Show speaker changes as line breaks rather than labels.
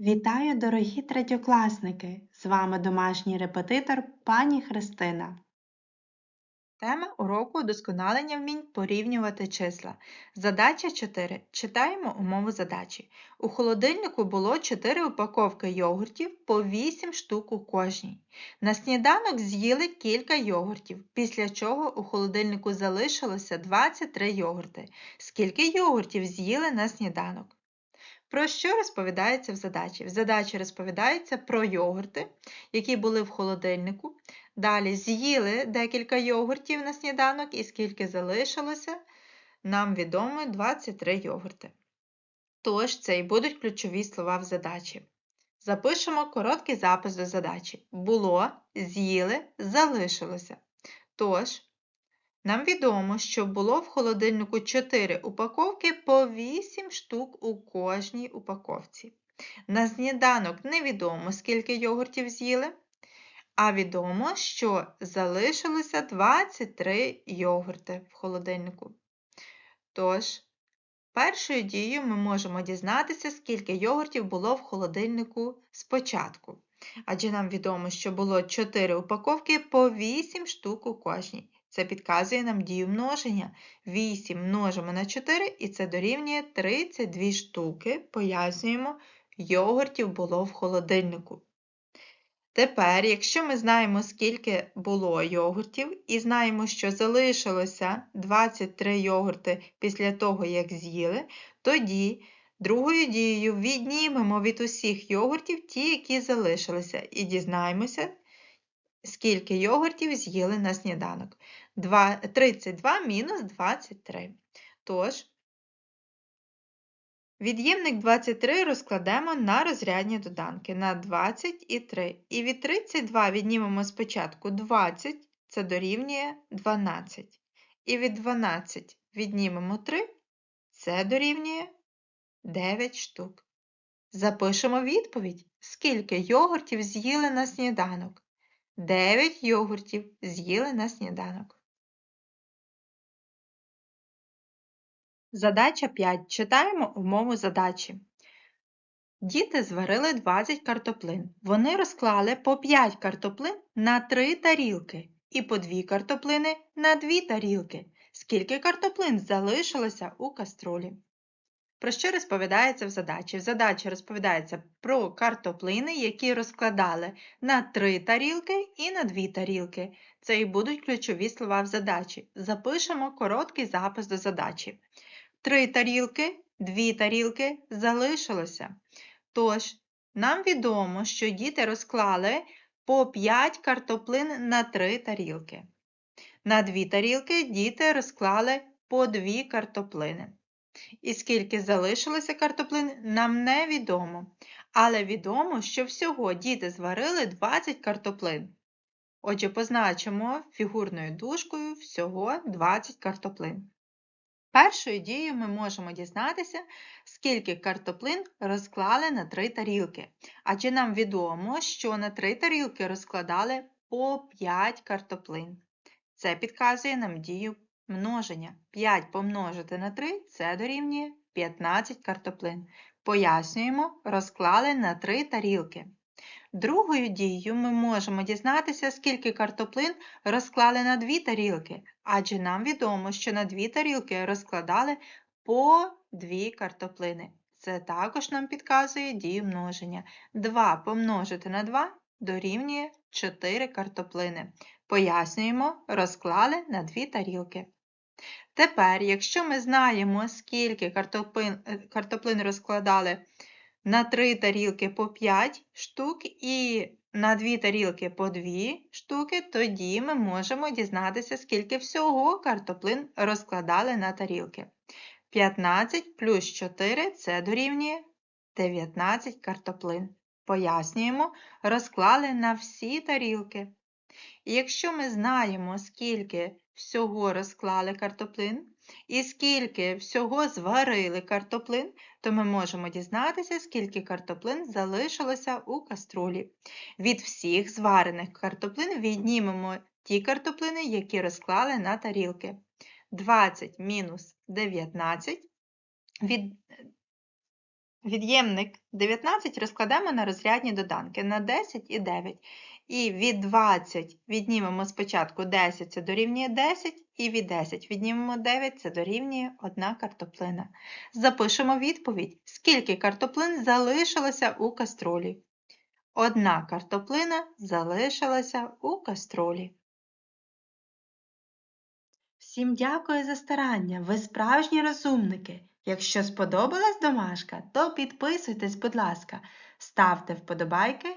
Вітаю, дорогі третьокласники! З вами домашній репетитор пані Христина.
Тема уроку удосконалення вмінь порівнювати числа. Задача 4. Читаємо умову задачі. У холодильнику було 4 упаковки йогуртів по 8 штук у кожній. На сніданок з'їли кілька йогуртів, після чого у холодильнику залишилося 23 йогурти. Скільки йогуртів з'їли на сніданок? Про що розповідається в задачі? В задачі розповідається про йогурти, які були в холодильнику. Далі з'їли декілька йогуртів на сніданок, і скільки залишилося, нам відомо 23 йогурти. Тож, це і будуть ключові слова в задачі. Запишемо короткий запис до задачі. Було, з'їли, залишилося. Тож, нам відомо, що було в холодильнику 4 упаковки по 8 штук у кожній упаковці. На сніданок невідомо, скільки йогуртів з'їли, а відомо, що залишилося 23 йогурти в холодильнику. Тож, першою дією ми можемо дізнатися, скільки йогуртів було в холодильнику спочатку. Адже нам відомо, що було 4 упаковки по 8 штук у кожній. Це підказує нам дію множення. 8 множимо на 4 і це дорівнює 32 штуки, пояснюємо, йогуртів було в холодильнику. Тепер, якщо ми знаємо, скільки було йогуртів, і знаємо, що залишилося 23 йогурти після того, як з'їли, тоді другою дією віднімемо від усіх йогуртів ті, які залишилися, і дізнаємося, скільки йогуртів з'їли на сніданок. 32 мінус 23. Тож, від'ємник 23 розкладемо на розрядні доданки на 20 і 3. І від 32 віднімемо спочатку 20, це дорівнює 12. І від 12 віднімемо 3, це дорівнює 9 штук. Запишемо відповідь, скільки йогуртів з'їли на сніданок. 9 йогуртів з'їли на сніданок. Задача 5. Читаємо умову задачі. Діти зварили 20 картоплин. Вони розклали по 5 картоплин на 3 тарілки і по 2 картоплини на 2 тарілки. Скільки картоплин залишилося у каструлі? Про що розповідається в задачі? В задачі розповідається про картоплини, які розкладали на 3 тарілки і на 2 тарілки. Це і будуть ключові слова в задачі. Запишемо короткий запис до задачі. Три тарілки, дві тарілки залишилося. Тож, нам відомо, що діти розклали по 5 картоплин на 3 тарілки. На 2 тарілки діти розклали по 2 картоплини. І скільки залишилося картоплин, нам не відомо. Але відомо, що всього діти зварили 20 картоплин. Отже, позначимо фігурною дужкою всього 20 картоплин. Першою дією ми можемо дізнатися, скільки картоплин розклали на три тарілки. Адже нам відомо, що на три тарілки розкладали по 5 картоплин. Це підказує нам дію множення. 5 помножити на 3 це дорівнює 15 картоплин. Пояснюємо, розклали на 3 тарілки. Другою дією ми можемо дізнатися, скільки картоплин розклали на дві тарілки, адже нам відомо, що на дві тарілки розкладали по дві картоплини. Це також нам підказує дію множення. 2 помножити на 2 дорівнює 4 картоплини. Пояснюємо, розклали на дві тарілки. Тепер, якщо ми знаємо, скільки картоплин, е, картоплин розкладали на 3 тарілки по 5 штук і на 2 тарілки по 2 штуки, тоді ми можемо дізнатися, скільки всього картоплин розкладали на тарілки. 15 плюс 4 це дорівнює 19 картоплин. Пояснюємо, розклали на всі тарілки. І якщо ми знаємо, скільки всього розклали картоплин, і скільки всього зварили картоплин, то ми можемо дізнатися, скільки картоплин залишилося у каструлі. Від всіх зварених картоплин віднімемо ті картоплини, які розклали на тарілки. 20 мінус 19. Від Від'ємник 19 розкладемо на розрядні доданки на 10 і 9. І від 20 віднімемо спочатку 10, це дорівнює 10, і від 10 віднімемо 9, це дорівнює 1 картоплина. Запишемо відповідь, скільки картоплин залишилося у кастролі. Одна картоплина залишилася у кастролі.
Всім дякую за старання. Ви справжні розумники. Якщо сподобалась домашка, то підписуйтесь, будь ласка, ставте вподобайки